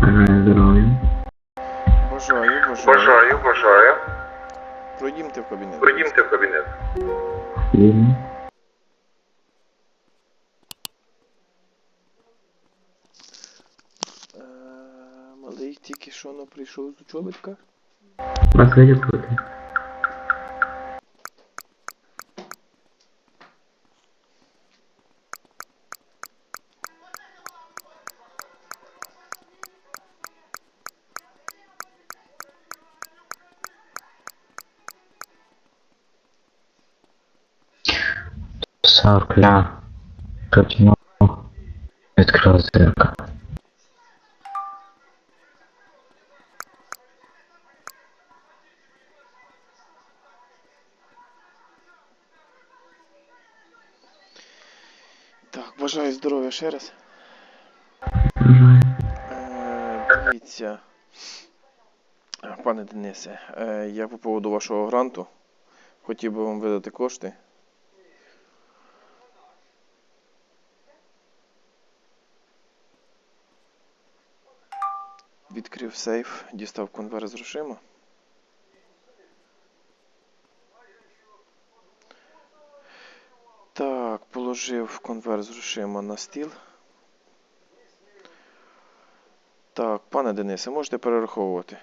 Бажаю здоров'я. Бажаю, бажаю. Бажаю, бажаю. Пройдімте в кабінет. Пройдімте в кабінет. Вільно. Е, Малий тільки що прийшов з учобитка. Вас виділити. Соркля. Протянув. Відкрив зеркало. Так, бажаю здоров'я ще раз. Е, дивіться. Пане Денисе, е, я по поводу вашого гранту хотів би вам видати кошти. Відкрив сейф, дістав конверт з грошима. Так, положив конверт з грошима на стіл. Так, пане Денисе, можете перераховувати.